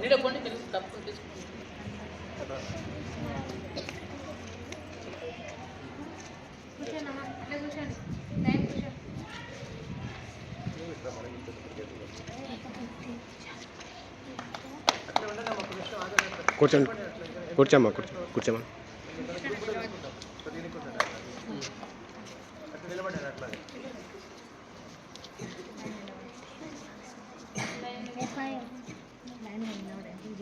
నిలబడి తెలుసు తప్పకుండా కూర్చోండి. కూర్చోమ్మా కూర్చో కూర్చోమ్మా. నిలబడారు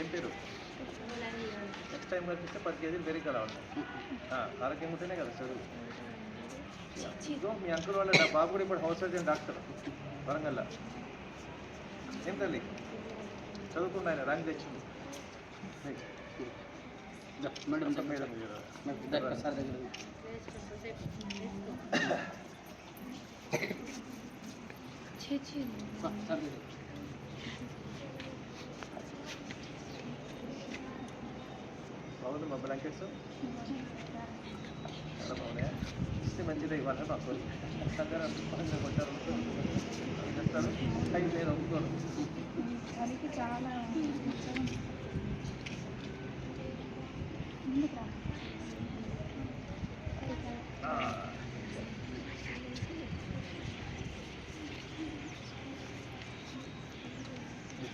ఏం పేరు? నెక్స్ట్ టైం కనిపిస్తే పది కేజీలు పెరిగి ఉంటాయి. ఆరోగ్యం ఉంటేనే కదా చదువు. ఇదిగో మీ అంకుల్ వాళ్ళ బాబు కూడా ఇప్పుడు హౌస్ సర్జన్ డాక్టర్ వరంగల్ ఏం తల్లి? చదువుకుండా ఆయన ర్యాంక్ తెచ్చింది. మేడం మేడం సార్ దగ్గర సార్ మా బ్లాంకెట్స్ చాలా బాగున్నాయా ఇస్తే మంచిదే ఇవ్వాలి మాకు కోరిక సంగర కొట్టారు చేస్తారు అవి నేను ఒప్పుకోను చాలా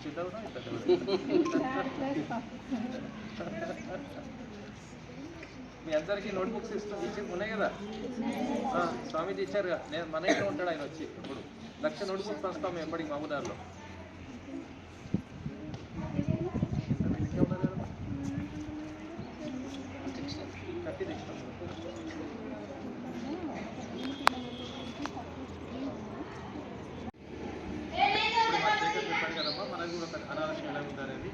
మీరు చిన్నవాడా? మీ అందరికీ నోట్బుక్స్ ఇస్తూ ఇచ్చి ఉన్నాయి కదా? ఆ, స్వామీజీ ఇచ్చారుగా. నేను మన ఇంట్లో ఉంటాడు ఆయన వచ్చి ఇప్పుడు. లక్ష నోట్బుక్స్ పంచుతాం ఎంబడి మామూదారులో. కట్టి తెచ్చినాం ఇప్పుడు మా శేఖర్ చెప్పాడు కదమ్మా మనకు కూడా ఒక అనాథ ఎలా ఉందనేది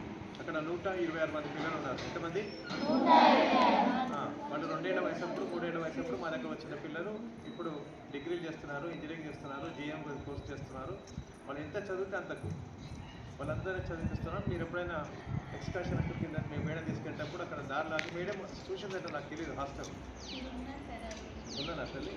అక్కడ నూట ఇరవై ఆరు మంది పిల్లలు ఉన్నారు. ఎంతమంది? వాళ్ళు రెండేళ్ళ వయసు అప్పుడు మూడేళ్ళ వయసు అప్పుడు మా దగ్గర వచ్చిన పిల్లలు ఇప్పుడు డిగ్రీలు చేస్తున్నారు ఇంజనీరింగ్ చేస్తున్నారు జిఎం కోర్స్ చేస్తున్నారు. వాళ్ళు ఎంత చదివితే అంతకు. వాళ్ళందరినీ చదివిస్తున్నాం మీరు ఎప్పుడైనా ఎక్స్కర్షన్ కింద మేము మేడం తీసుకెళ్ళేటప్పుడు అక్కడ దారిలో మేడం మేడం సెంటర్ నాకు తెలియదు హాస్టల్. ఉందా తల్లి?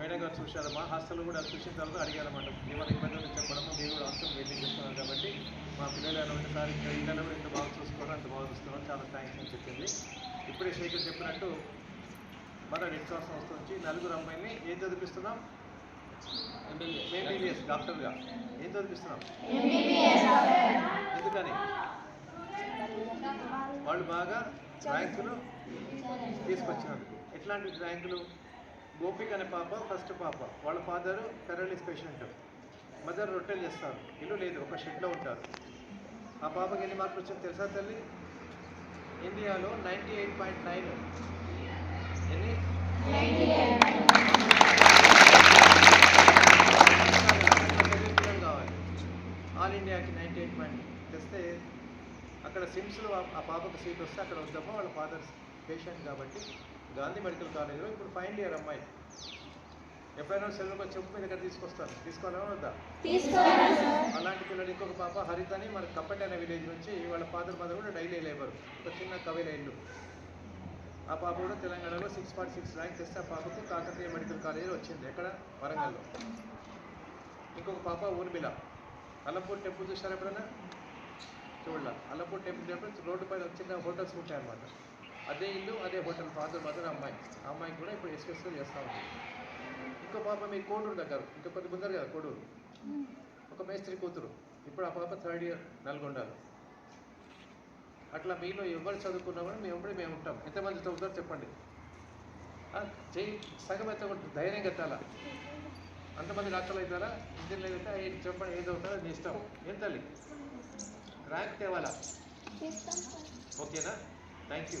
మేడం గారు చూశారమ్మా. హాస్టల్ కూడా చూసిన తర్వాత అడిగారన్నమాట. ఏమైనా ఇబ్బంది చెప్పడము మీరు కూడా హాస్టల్ వెయిటింగ్ చేస్తున్నారు కాబట్టి మా పిల్లలు ఎలా ఉంటే సార్ ఇక్కడ ఇళ్ళలో కూడా ఇంత బాగా చూసుకోవడం అంత బాగా చూస్తున్నాం చాలా థ్యాంక్స్ అని చెప్పింది. ఇప్పుడే శేఖర్ చెప్పినట్టు మన రెడ్ క్రాస్ సంస్థ నుంచి నలుగురు అమ్మాయిని ఏం చదివిస్తున్నాం ఎంబీబీఎస్ డాక్టర్గా. ఏం చదివిస్తున్నాం ఎందుకని? వాళ్ళు బాగా ర్యాంకులు తీసుకొచ్చినందుకు ఎట్లాంటి ర్యాంకులు? గోపిక్ అనే పాప ఫస్ట్ పాప. వాళ్ళ ఫాదర్ పెరలిస్ పేషెంట్. మదర్ రొట్టెలు చేస్తారు. ఇల్లు లేదు ఒక షెడ్లో ఉంటారు. ఆ పాపకి ఎన్ని మార్కులు వచ్చింది తెలుసా తల్లి? ఇండియాలో నైంటీ ఎయిట్ పాయింట్ నైన్. ఎన్ని? కావాలి ఆల్ ఇండియాకి నైంటీ ఎయిట్ పాయింట్ తెస్తే అక్కడ సిమ్స్లో ఆ- పాపకు సీట్ వస్తే అక్కడ వద్దామా వాళ్ళ ఫాదర్స్ పేషెంట్ కాబట్టి గాంధీ మెడికల్ కాలేజీలో ఇప్పుడు ఫైనల్ ఇయర్ అమ్మాయి. ఎప్పుడైనా సెలవుకి వచ్చి చెప్పు మీ దగ్గర తీసుకొస్తాను తీసుకోవాలా వద్దా? అలాంటి పిల్లలు ఇంకొక పాప హరిత అని మన కప్పటి అనే విలేజ్ నుంచి వాళ్ళ ఫాదర్ మదర్ కూడా డైలీ లేబర్ ఒక చిన్న కవిల ఇల్లు ఆ పాప కూడా తెలంగాణలో సిక్స్ పాయింట్ సిక్స్ ర్యాంక్ తెస్తే ఆ పాపకు కాకతీయ మెడికల్ కాలేజీలో వచ్చింది. ఎక్కడ? వరంగల్లో. ఇంకొక పాప ఊర్మిళ. అల్లపూర్ టెంపుల్ చూసారు ఎప్పుడైనా? చూడాల. అల్లపూర్ టెంపుల్ టెంపుల్ రోడ్డు పైన చిన్న హోటల్స్ ఉంటాయి అన్నమాట అదే ఇల్లు అదే హోటల్ ఫాదర్ మదర్ అమ్మాయి. ఆ అమ్మాయికి కూడా ఇప్పుడు ఎస్ఎస్లో చేస్తూ ఉంది. ఇంకో పాప మీ కోడూరు దగ్గర ఇంకా కొద్ది ముందరు కదా కోడూరు. ఒక మేస్త్రి కూతురు. ఇప్పుడు ఆ పాప థర్డ్ ఇయర్ నల్గొండలో. అట్లా మీలో ఎవరు చదువుకున్నా కూడా మేము ఎప్పుడు మేము ఉంటాం. ఎంతమంది చదువుతారో చెప్పండి. చేయి సగం అయితే ఉంటుంది. ధైర్యం కట్టాలా? అంతమంది డాక్టర్లు అవుతారా? ఇంజనీర్లు అయితే చెప్పండి ఏది అవుతారో నీ ఇష్టం. ఏం తల్లి? ర్యాంక్ తేవాలా? ఓకేనా? Thank you